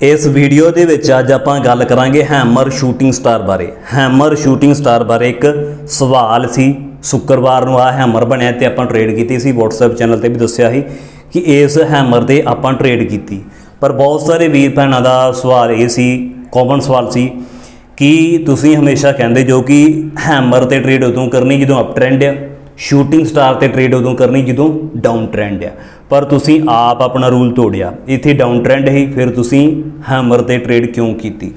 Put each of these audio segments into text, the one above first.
ਇਸ ਵੀਡੀਓ ਦੇ ਵਿੱਚ ਅੱਜ ਆਪਾਂ ਗੱਲ ਕਰਾਂਗੇ ਹੈਮਰ ਸ਼ੂਟਿੰਗ ਸਟਾਰ ਬਾਰੇ। ਹੈਮਰ ਸ਼ੂਟਿੰਗ ਸਟਾਰ ਬਾਰੇ ਇੱਕ ਸਵਾਲ ਸੀ। ਸ਼ੁੱਕਰਵਾਰ ਨੂੰ ਆ ਹੈਮਰ ਬਣਿਆ ਤੇ ਆਪਾਂ ਟ੍ਰੇਡ ਕੀਤੀ ਸੀ। WhatsApp ਚੈਨਲ ਤੇ ਵੀ ਦੱਸਿਆ ਸੀ ਕਿ ਇਸ ਹੈਮਰ ਦੇ ਆਪਾਂ ਟ੍ਰੇਡ ਕੀਤੀ। ਪਰ ਬਹੁਤ ਸਾਰੇ ਵੀਰ ਭੈਣਾਂ ਦਾ ਸਵਾਲ ਇਹ ਸੀ ਕਾਮਨ ਸਵਾਲ ਸੀ ਕਿ ਤੁਸੀਂ ਹਮੇਸ਼ਾ ਕਹਿੰਦੇ ਜੋ ਕਿ ਹੈਮਰ ਤੇ ਟ੍ਰੇਡ ਉਦੋਂ ਕਰਨੀ ਜਦੋਂ ਅਪ ਟ੍ਰੈਂਡ ਆ। ਸ਼ੂਟਿੰਗ ਸਟਾਰ ਤੇ ਟ੍ਰੇਡ ਉਦੋਂ ਕਰਨੀ ਜਦੋਂ ਡਾਊਨ ਟ੍ਰੈਂਡ ਆ। ਪਰ ਤੁਸੀਂ ਆਪ ਆਪਣਾ ਰੂਲ ਤੋੜਿਆ। ਇੱਥੇ ਡਾਊਨ ਟ੍ਰੈਂਡ ਹੀ ਫਿਰ ਤੁਸੀਂ ਹੈਮਰ ਤੇ ਟ੍ਰੇਡ ਕਿਉਂ ਕੀਤੀ?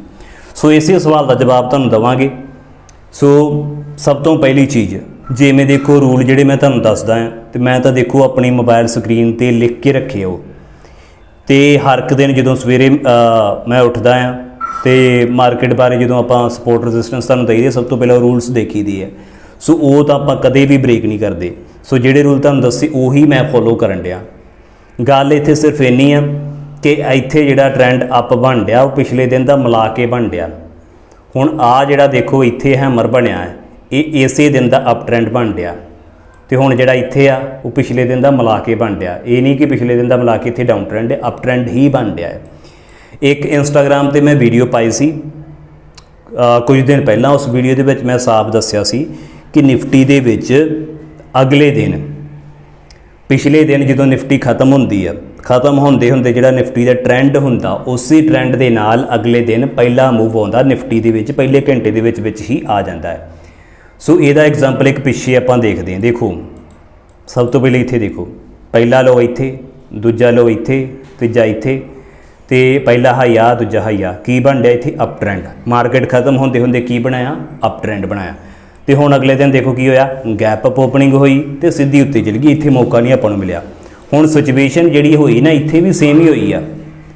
ਸੋ ਇਸੇ ਸਵਾਲ ਦਾ ਜਵਾਬ ਤੁਹਾਨੂੰ ਦਵਾਂਗੇ। ਸੋ ਸਭ ਤੋਂ ਪਹਿਲੀ ਚੀਜ਼, ਜਿਵੇਂ ਦੇਖੋ ਰੂਲ ਜਿਹੜੇ ਮੈਂ ਤੁਹਾਨੂੰ ਦੱਸਦਾ ਹਾਂ, ਤੇ ਮੈਂ ਤਾਂ ਦੇਖੋ ਆਪਣੀ ਮੋਬਾਈਲ ਸਕਰੀਨ ਤੇ ਲਿਖ ਕੇ ਰੱਖੇ ਹੋ ਤੇ ਹਰ ਇੱਕ ਦਿਨ ਜਦੋਂ ਸਵੇਰੇ ਮੈਂ ਉੱਠਦਾ ਹਾਂ, ਤੇ ਮਾਰਕੀਟ ਬਾਰੇ ਜਦੋਂ ਆਪਾਂ ਸਪੋਰਟ ਰੈਜ਼ਿਸਟੈਂਸ ਤੁਹਾਨੂੰ ਦਈਦੇ, ਸਭ ਤੋਂ ਪਹਿਲਾਂ ਰੂਲਸ ਦੇਖੀ ਦੀ ਹੈ। ਸੋ ਉਹ ਤਾਂ ਆਪਾਂ ਕਦੇ ਵੀ ਬ੍ਰੇਕ ਨਹੀਂ ਕਰਦੇ। ਸੋ ਜਿਹੜੇ ਰੂਲ ਤੁਹਾਨੂੰ ਦੱਸੇ, ਉਹੀ ਮੈਂ ਫੋਲੋ ਕਰਨ ਡਿਆ। ਗੱਲ ਇੱਥੇ ਸਿਰਫ ਇੰਨੀ ਆ ਕਿ ਇੱਥੇ ਜਿਹੜਾ ਟ੍ਰੈਂਡ ਅਪ ਬਣ ਡਿਆ ਉਹ ਪਿਛਲੇ ਦਿਨ ਦਾ ਮਿਲਾ ਕੇ ਬਣ ਡਿਆ ਹੁਣ ਆ ਜਿਹੜਾ ਦੇਖੋ, ਇੱਥੇ ਹੈਮਰ ਬਣਿਆ ਹੈ, ਇਹ ਇਸੇ ਦਿਨ ਦਾ ਅਪ ਟ੍ਰੈਂਡ ਬਣ ਡਿਆ ਤੇ ਹੁਣ ਜਿਹੜਾ ਇੱਥੇ ਆ, ਉਹ ਪਿਛਲੇ ਦਿਨ ਦਾ ਮਿਲਾ ਕੇ ਬਣ ਡਿਆ ਇਹ ਨਹੀਂ ਕਿ ਪਿਛਲੇ ਦਿਨ ਦਾ ਮਿਲਾ ਕੇ ਇੱਥੇ ਡਾਊਨ ਟ੍ਰੈਂਡ ਹੈ ਅਪ ਟ੍ਰੈਂਡ ਹੀ ਬਣ ਡਿਆ ਹੈ। ਇੱਕ ਇੰਸਟਾਗ੍ਰam ਤੇ ਮੈਂ ਵੀਡੀਓ ਪਾਈ ਸੀ। ਕੁਝ ਦਿਨ ਪਹਿਲਾਂ ਉਸ ਵੀਡੀਓ ਦੇ ਵਿੱਚ ਮੈਂ ਸਾਫ਼ ਦੱਸਿਆ ਸੀ ਕਿ ਨਿਫਟੀ ਦੇ ਵਿੱਚ ਅਗਲੇ ਦਿਨ ਪਿਛਲੇ ਦਿਨ ਜਦੋਂ ਨਿਫਟੀ ਖਤਮ ਹੁੰਦੀ ਆ, ਖਤਮ ਹੁੰਦੇ ਹੁੰਦੇ ਜਿਹੜਾ ਨਿਫਟੀ ਦਾ ਟ੍ਰੈਂਡ ਹੁੰਦਾ, ਉਸੇ ਟ੍ਰੈਂਡ ਦੇ ਨਾਲ ਅਗਲੇ ਦਿਨ ਪਹਿਲਾ ਮੂਵ ਆਉਂਦਾ, ਨਿਫਟੀ ਦੇ ਵਿੱਚ, ਪਹਿਲੇ ਘੰਟੇ ਦੇ ਵਿੱਚ ਵਿੱਚ ਹੀ ਆ ਜਾਂਦਾ ਹੈ। ਸੋ ਇਹਦਾ ਐਗਜ਼ਾਮਪਲ ਇੱਕ ਪਿੱਛੇ ਆਪਾਂ ਦੇਖਦੇ ਹਾਂ। ਦੇਖੋ, ਸਭ ਤੋਂ ਪਹਿਲੇ ਇੱਥੇ ਦੇਖੋ, ਪਹਿਲਾ ਲੋ ਇੱਥੇ, ਦੂਜਾ ਲੋ ਇੱਥੇ, ਤੀਜਾ ਇੱਥੇ, ਤੇ ਪਹਿਲਾ ਹਾਈ ਆ, ਦੂਜਾ ਹਾਈ ਆ। ਕੀ ਬਣ ਰਿਹਾ ਇੱਥੇ? ਅਪ ਟ੍ਰੈਂਡ ਮਾਰਕੀਟ ਖਤਮ ਹੁੰਦੇ ਹੁੰਦੇ ਕੀ ਬਣਾਇਆ? ਅਪ ਟ੍ਰੈਂਡ ਬਣਾਇਆ। ਤੇ ਹੁਣ ਅਗਲੇ ਦਿਨ ਦੇਖੋ ਕੀ ਹੋਇਆ ਗੈਪ ਅਪ ਓਪਨਿੰਗ ਹੋਈ ਤੇ ਸਿੱਧੀ ਉੱਤੇ ਚਲ ਗਈ, ਇੱਥੇ ਮੌਕਾ ਨਹੀਂ ਆਪਾਂ ਨੂੰ ਮਿਲਿਆ। ਹੁਣ ਸਿਚੁਏਸ਼ਨ ਜਿਹੜੀ ਹੋਈ ਨਾ, ਇੱਥੇ ਵੀ ਸੇਮ ਹੀ ਹੋਈ ਆ।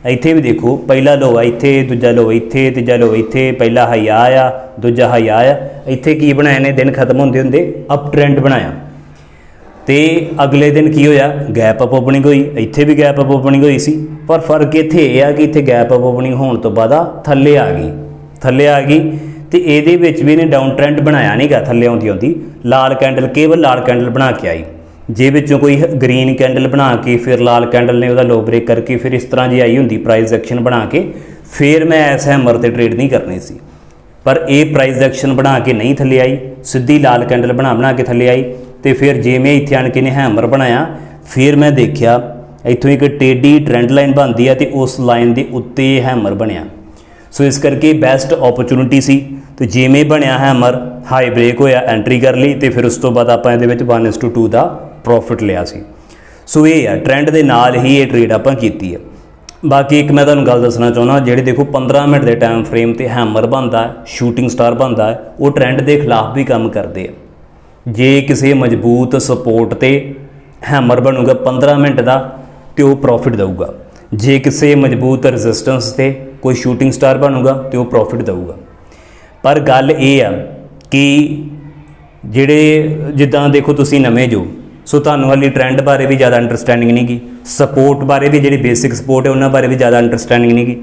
ਇੱਥੇ ਵੀ ਦੇਖੋ, ਪਹਿਲਾ ਲੋ ਆ, ਇੱਥੇ, ਦੂਜਾ ਲੋ ਇੱਥੇ, ਤੀਜਾ ਲੋ ਇੱਥੇ, ਪਹਿਲਾ ਹਾਈ ਆ ਆ, ਦੂਜਾ ਹਾਈ ਆ ਆ। ਇੱਥੇ ਕੀ ਬਣਾਇਆ ਨੇ, ਦਿਨ ਖਤਮ ਹੁੰਦੇ ਹੁੰਦੇ ਅਪ ਟ੍ਰੈਂਡ ਬਣਾਇਆ। ਤੇ ਅਗਲੇ ਦਿਨ ਕੀ ਹੋਇਆ ਗੈਪ ਅਪ ਓਪਨਿੰਗ ਹੋਈ, ਇੱਥੇ ਵੀ ਗੈਪ ਅਪ ਓਪਨਿੰਗ ਹੋਈ ਸੀ, ਪਰ ਫ਼ਰਕ ਇੱਥੇ ਇਹ ਆ ਕਿ ਇੱਥੇ ਗੈਪ ਅਪ ਓਪਨਿੰਗ ਹੋਣ ਤੋਂ ਬਾਅਦ ਆ ਥੱਲੇ ਆ ਗਈ। ਥੱਲੇ ਆ ਗਈ ਤੇ ਇਹਦੇ ਵਿੱਚ ਵੀ ਇਹਨੇ ਡਾਊਨ ਟ੍ਰੈਂਡ ਬਣਾਇਆ ਨਹੀਂਗਾ ਥੱਲੇ ਆਉਂਦੀ ਆਉਂਦੀ। ਲਾਲ ਕੈਂਡਲ ਕੇਵਲ ਲਾਲ ਕੈਂਡਲ ਬਣਾ ਕੇ ਆਈ। ਜੇ ਵਿੱਚੋਂ ਕੋਈ ਗ੍ਰੀਨ ਕੈਂਡਲ ਬਣਾ ਕੇ, ਫਿਰ ਲਾਲ ਕੈਂਡਲ ਨੇ ਉਹਦਾ ਲੋ ਬ੍ਰੇਕ ਕਰਕੇ ਫਿਰ ਇਸ ਤਰ੍ਹਾਂ ਜੀ ਆਈ ਹੁੰਦੀ ਪ੍ਰਾਈਸ ਐਕਸ਼ਨ ਬਣਾ ਕੇ, ਫਿਰ ਮੈਂ ਐਸ ਹੈਮਰ ਤੇ ਟ੍ਰੇਡ ਨਹੀਂ ਕਰਨੀ ਸੀ। ਪਰ ਇਹ ਪ੍ਰਾਈਸ ਐਕਸ਼ਨ ਬਣਾ ਕੇ ਨਹੀਂ ਥੱਲੇ ਆਈ, ਸਿੱਧੀ ਲਾਲ ਕੈਂਡਲ ਬਣਾ ਬਣਾ ਕੇ ਥੱਲੇ ਆਈ ਤੇ ਫਿਰ ਜਿਵੇਂ ਇੱਥੇ ਆਣ ਕੇ ਨੇ ਹੈਮਰ ਬਣਾਇਆ, ਫਿਰ ਮੈਂ ਦੇਖਿਆ ਇੱਥੋਂ ਇੱਕ ਟੇਡੀ ਟ੍ਰੈਂਡ ਲਾਈਨ ਬਣਦੀ ਆ ਤੇ ਉਸ ਲਾਈਨ ਦੇ ਉੱਤੇ ਇਹ ਹੈਮਰ ਬਣਿਆ। ਸੋ ਇਸ ਕਰਕੇ ਬੈਸਟ ਓਪਰਚੁਨਿਟੀ ਸੀ। ਤੇ ਜਿਵੇਂ ਬਣਿਆ ਹੈਮਰ ਹਾਈ ਬ੍ਰੇਕ ਹੋਇਆ ਐਂਟਰੀ ਕਰ ਲਈ ਤੇ ਫਿਰ ਉਸ ਤੋਂ ਬਾਅਦ ਆਪਾਂ ਇਹਦੇ ਵਿੱਚ 1:2 ਦਾ ਪ੍ਰੋਫਿਟ ਲਿਆ ਸੀ। ਸੋ ਇਹ ਆ ਟ੍ਰੈਂਡ ਦੇ ਨਾਲ ਹੀ ਇਹ ਟ੍ਰੇਡ ਆਪਾਂ ਕੀਤੀ ਹੈ ਬਾਕੀ ਇੱਕ ਮੈਂ ਤੁਹਾਨੂੰ ਗੱਲ ਦੱਸਣਾ ਚਾਹੁੰਦਾ, ਜਿਹੜੇ ਦੇਖੋ 15 ਮਿੰਟ ਦੇ ਟਾਈਮ ਫਰੇਮ ਤੇ ਹੈਮਰ ਬਣਦਾ ਸ਼ੂਟਿੰਗ ਸਟਾਰ ਬਣਦਾ ਉਹ ਟ੍ਰੈਂਡ ਦੇ ਖਿਲਾਫ ਵੀ ਕੰਮ ਕਰਦੇ ਆ। ਜੇ ਕਿਸੇ ਮਜ਼ਬੂਤ ਸਪੋਰਟ ਤੇ ਹੈਮਰ ਬਣੂਗਾ 15 ਮਿੰਟ ਦਾ, ਤੇ ਉਹ ਪ੍ਰੋਫਿਟ ਦੇਊਗਾ। ਜੇ ਕਿਸੇ ਮਜ਼ਬੂਤ ਰੈਜ਼ਿਸਟੈਂਸ ਤੇ ਕੋਈ ਸ਼ੂਟਿੰਗ ਸਟਾਰ ਬਣੂਗਾ ਤੇ ਉਹ ਪ੍ਰੋਫਿਟ ਦੇਊਗਾ। ਪਰ ਗੱਲ ਇਹ ਆ ਕਿ ਜਿਹੜੇ, ਜਿੱਦਾਂ ਦੇਖੋ ਤੁਸੀਂ ਨਵੇਂ ਜੋ, ਸੋ ਤੁਹਾਨੂੰ ਹਾਲੀ ਟ੍ਰੈਂਡ ਬਾਰੇ ਵੀ ਜ਼ਿਆਦਾ ਅੰਡਰਸਟੈਂਡਿੰਗ ਨਹੀਂ ਗੀ। ਸਪੋਰਟ ਬਾਰੇ ਵੀ ਜਿਹੜੀ ਬੇਸਿਕ ਸਪੋਰਟ ਹੈ, ਉਹਨਾਂ ਬਾਰੇ ਵੀ ਜ਼ਿਆਦਾ ਅੰਡਰਸਟੈਂਡਿੰਗ ਨਹੀਂ ਗੀ।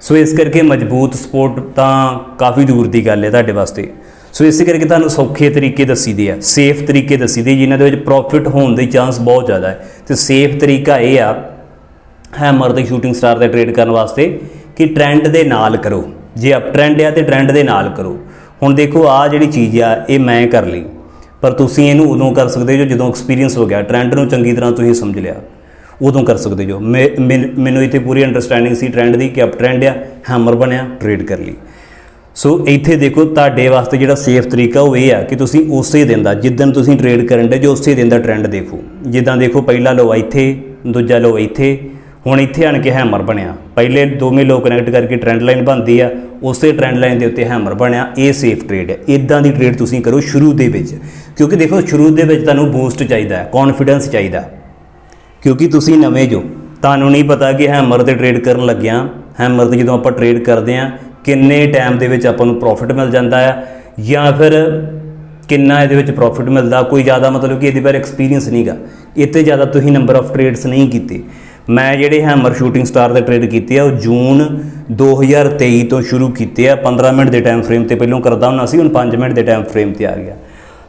ਸੋ ਇਸ ਕਰਕੇ ਮਜ਼ਬੂਤ ਸਪੋਰਟ ਤਾਂ ਕਾਫੀ ਦੂਰ ਦੀ ਗੱਲ ਹੈ ਤੁਹਾਡੇ ਵਾਸਤੇ। ਸੋ ਇਸੇ ਕਰਕੇ ਤੁਹਾਨੂੰ ਸੌਖੇ ਤਰੀਕੇ ਦੱਸੀਦੇ ਆ ਸੇਫ ਤਰੀਕੇ ਦੱਸੀਦੇ, ਜਿਨ੍ਹਾਂ ਦੇ ਵਿੱਚ ਪ੍ਰੋਫਿਟ ਹੋਣ ਦੇ ਚਾਂਸ ਬਹੁਤ ਜ਼ਿਆਦਾ ਹੈ। ਤੇ ਸੇਫ ਤਰੀਕਾ ਇਹ ਆ ਹੈਮਰ ਤੇ ਸ਼ੂਟਿੰਗ ਸਟਾਰ ਤੇ ਟ੍ਰੇਡ ਕਰਨ ਵਾਸਤੇ ਕਿ ਟ੍ਰੈਂਡ ਦੇ ਨਾਲ ਕਰੋ। ਜੇ ਅਪ ਟ੍ਰੈਂਡ ਆ ਤੇ ਟ੍ਰੈਂਡ ਦੇ ਨਾਲ ਕਰੋ। ਹੁਣ ਦੇਖੋ, ਆ ਜਿਹੜੀ ਚੀਜ਼ ਆ, ਇਹ ਮੈਂ ਕਰ ਲਈ। ਪਰ ਤੁਸੀਂ ਇਹਨੂੰ ਉਦੋਂ ਕਰ ਸਕਦੇ ਜੋ ਜਦੋਂ ਐਕਸਪੀਰੀਅੰਸ ਹੋ ਗਿਆ। ਟ੍ਰੈਂਡ ਨੂੰ ਚੰਗੀ ਤਰ੍ਹਾਂ ਤੁਸੀਂ ਸਮਝ ਲਿਆ। ਉਦੋਂ ਕਰ ਸਕਦੇ ਜੋ ਮੈਂ- ਮੈਨ- ਮੈਨੂੰ ਇੱਥੇ ਪੂਰੀ ਅੰਡਰਸਟੈਂਡਿੰਗ ਸੀ ਟ੍ਰੈਂਡ ਦੀ ਕਿ ਅਪ ਟ੍ਰੈਂਡ ਆ ਹੈਮਰ ਬਣਿਆ ਟ੍ਰੇਡ ਕਰ ਲਈ। ਸੋ ਇੱਥੇ ਦੇਖੋ, ਤੁਹਾਡੇ ਵਾਸਤੇ ਜਿਹੜਾ ਸੇਫ ਤਰੀਕਾ ਉਹ ਇਹ ਆ ਕਿ ਤੁਸੀਂ ਉਸੇ ਦਿਨ ਦਾ ਜਿੱਦਣ ਤੁਸੀਂ ਟ੍ਰੇਡ ਕਰਨ ਦੇ, ਜੋ ਉਸੇ ਦਿਨ ਦਾ ਟ੍ਰੈਂਡ ਦੇਖੋ। ਜਿੱਦਾਂ ਦੇਖੋ, ਪਹਿਲਾ ਲੋ ਇੱਥੇ, ਦੂਜਾ ਲੋ ਇੱਥੇ ਹੁਣ ਇੱਥੇ ਆਣ ਕੇ ਹੈਮਰ ਬਣਿਆ। ਪਹਿਲੇ ਦੋਵੇਂ ਲੋਕ ਕਨੈਕਟ ਕਰਕੇ ਟ੍ਰੈਂਡ ਲਾਈਨ ਬਣਦੀ ਆ, ਉਸੇ ਟ੍ਰੈਂਡ ਲਾਈਨ ਦੇ ਉੱਤੇ ਹੈਮਰ ਬਣਿਆ, ਇਹ ਸੇਫ ਟ੍ਰੇਡ ਹੈ ਇਦਾਂ ਦੀ ਟ੍ਰੇਡ ਤੁਸੀਂ ਕਰੋ ਸ਼ੁਰੂ ਦੇ ਵਿੱਚ। ਕਿਉਂਕਿ ਦੇਖੋ, ਸ਼ੁਰੂ ਦੇ ਵਿੱਚ ਤੁਹਾਨੂੰ ਬੂਸਟ ਚਾਹੀਦਾ ਹੈ ਕੌਨਫੀਡੈਂਸ ਚਾਹੀਦਾ। ਕਿਉਂਕਿ ਤੁਸੀਂ ਨਵੇਂ ਜੋ, ਤੁਹਾਨੂੰ ਨਹੀਂ ਪਤਾ ਕਿ ਹੈਮਰ ਤੇ ਟ੍ਰੇਡ ਕਰਨ ਲੱਗਿਆ ਹੈਮਰ ਤੇ ਜਦੋਂ ਆਪਾਂ ਟ੍ਰੇਡ ਕਰਦੇ ਆ, ਕਿੰਨੇ ਟਾਈਮ ਦੇ ਵਿੱਚ ਆਪਾਂ ਨੂੰ ਪ੍ਰੋਫਿਟ ਮਿਲ ਜਾਂਦਾ ਆ, ਜਾਂ ਫਿਰ ਕਿੰਨਾ ਇਹਦੇ ਵਿੱਚ ਪ੍ਰੋਫਿਟ ਮਿਲਦਾ, ਕੋਈ ਜ਼ਿਆਦਾ ਮਤਲਬ ਕਿ ਇਹਦੇ ਬਾਰੇ ਐਕਸਪੀਰੀਅੰਸ ਨਹੀਂਗਾ ਇੱਥੇ ਜ਼ਿਆਦਾ ਤੁਸੀਂ ਨੰਬਰ ਆਫ ਟ੍ਰੇਡਸ ਨਹੀਂ ਕੀਤੇ। ਮੈਂ ਜਿਹੜੇ ਹੈਮਰ ਸ਼ੂਟਿੰਗ ਸਟਾਰ ਦੇ ਟ੍ਰੇਡ ਕੀਤੇ ਆ, ਉਹ ਜੂਨ 2023 ਤੋਂ ਸ਼ੁਰੂ ਕੀਤੇ ਆ। 15 ਮਿੰਟ ਦੇ ਟਾਈਮ ਫਰੇਮ ਤੇ ਪਹਿਲਾਂ ਕਰਦਾ ਹੁੰਦਾ ਸੀ, ਹੁਣ 5 ਮਿੰਟ ਦੇ ਟਾਈਮ ਫਰੇਮ ਤੇ ਆ ਗਿਆ।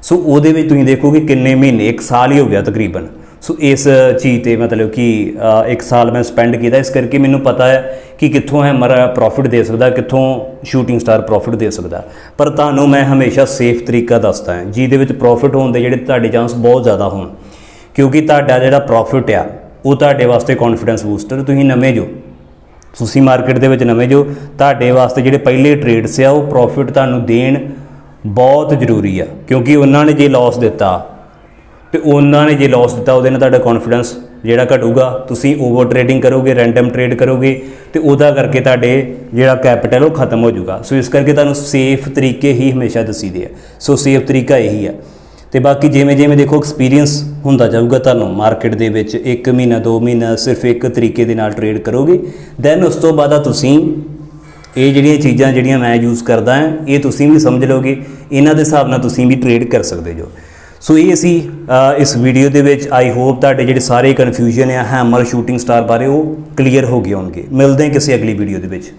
ਸੋ ਉਹਦੇ ਵਿੱਚ ਤੁਸੀਂ ਦੇਖੋਗੇ ਕਿੰਨੇ ਮਹੀਨੇ, ਇੱਕ ਸਾਲ ਹੀ ਹੋ ਗਿਆ ਤਕਰੀਬਨ। ਸੋ ਇਸ ਚੀਜ਼ ਤੇ ਮਤਲਬ ਕਿ ਇੱਕ ਸਾਲ ਮੈਂ ਸਪੈਂਡ ਕੀਤਾ। ਇਸ ਕਰਕੇ ਮੈਨੂੰ ਪਤਾ ਹੈ ਕਿ ਕਿੱਥੋਂ ਹੈਮਰ ਪ੍ਰੋਫਿਟ ਦੇ ਸਕਦਾ, ਕਿੱਥੋਂ ਸ਼ੂਟਿੰਗ ਸਟਾਰ ਪ੍ਰੋਫਿਟ ਦੇ ਸਕਦਾ। ਪਰ ਤੁਹਾਨੂੰ ਮੈਂ ਹਮੇਸ਼ਾ ਸੇਫ ਤਰੀਕਾ ਦੱਸਦਾ ਹਾਂ। ਜਿਹਦੇ ਵਿੱਚ ਪ੍ਰੋਫਿਟ ਹੋਣ ਦੇ ਜਿਹੜੇ ਤੁਹਾਡੇ ਚਾਂਸ ਬਹੁਤ ਜ਼ਿਆਦਾ ਹੋਣ। ਕਿਉਂਕਿ ਤੁਹਾਡਾ ਜਿਹੜਾ ਪ੍ਰੋਫਿਟ ਆ ਉਹ ਤੁਹਾਡੇ ਵਾਸਤੇ ਕੌਨਫੀਡੈਂਸ ਬੂਸਟਰ ਤੁਸੀਂ ਨਵੇਂ ਜੋ। ਤੁਸੀਂ ਮਾਰਕੀਟ ਦੇ ਵਿੱਚ ਨਵੇਂ ਜੋ, ਤੁਹਾਡੇ ਵਾਸਤੇ ਜਿਹੜੇ ਪਹਿਲੇ ਟ੍ਰੇਡਸ ਆ, ਉਹ ਪ੍ਰੋਫਿਟ ਤੁਹਾਨੂੰ ਦੇਣ ਬਹੁਤ ਜ਼ਰੂਰੀ ਆ। ਕਿਉਂਕਿ ਉਹਨਾਂ ਨੇ ਜੇ ਲਾਸ ਦਿੱਤਾ, ਤੇ ਉਹਨਾਂ ਨੇ ਜੇ ਲਾਸ ਦਿੱਤਾ, ਉਹਦੇ ਨਾਲ ਤੁਹਾਡਾ ਕੌਨਫੀਡੈਂਸ ਜਿਹੜਾ ਘਟੂਗਾ। ਤੁਸੀਂ ਓਵਰ ਟ੍ਰੇਡਿੰਗ ਕਰੋਗੇ ਰੈਂਡਮ ਟ੍ਰੇਡ ਕਰੋਗੇ, ਤੇ ਉਹਦਾ ਕਰਕੇ ਤੁਹਾਡੇ ਜਿਹੜਾ ਕੈਪੀਟਲ ਉਹ ਖਤਮ ਹੋ ਜਾਊਗਾ। ਸੋ ਇਸ ਕਰਕੇ ਤੁਹਾਨੂੰ ਸੇਫ ਤਰੀਕੇ ਹੀ ਹਮੇਸ਼ਾ ਦੱਸੀਦੇ ਆ। ਸੋ ਸੇਫ ਤਰੀਕਾ ਇਹੀ ਆ। ਤੇ ਬਾਕੀ ਜਿਵੇਂ ਜਿਵੇਂ ਦੇਖੋ ਐਕਸਪੀਰੀਅੰਸ ਹੁੰਦਾ ਜਾਊਗਾ ਤੁਹਾਨੂੰ ਮਾਰਕੀਟ ਦੇ ਵਿੱਚ 1 ਮਹੀਨਾ 2 ਮਹੀਨਾ ਸਿਰਫ ਇੱਕ ਤਰੀਕੇ ਦੇ ਨਾਲ ਟ੍ਰੇਡ ਕਰੋਗੇ ਦੈਨ ਉਸ ਤੋਂ ਬਾਅਦ ਤੁਸੀਂ ਇਹ ਜਿਹੜੀਆਂ ਚੀਜ਼ਾਂ ਜਿਹੜੀਆਂ ਮੈਂ ਯੂਜ਼ ਕਰਦਾ ਹਾਂ, ਇਹ ਤੁਸੀਂ ਵੀ ਸਮਝ ਲਓਗੇ, ਇਹਨਾਂ ਦੇ ਹਿਸਾਬ ਨਾਲ ਤੁਸੀਂ ਵੀ ਟ੍ਰੇਡ ਕਰ ਸਕਦੇ ਜੋ। ਸੋ ਇਹ ਅਸੀਂ ਇਸ ਵੀਡੀਓ ਦੇ ਵਿੱਚ ਆਈ ਹੋਪ ਤੁਹਾਡੇ ਜਿਹੜੇ ਸਾਰੇ ਕਨਫਿਊਜ਼ਨ ਆ ਹੈਮਰ ਸ਼ੂਟਿੰਗ ਸਟਾਰ ਬਾਰੇ ਉਹ ਕਲੀਅਰ ਹੋ ਗਏ ਹੋਣਗੇ। ਮਿਲਦੇ ਹਾਂ ਕਿਸੇ ਅਗਲੀ ਵੀਡੀਓ ਦੇ ਵਿੱਚ।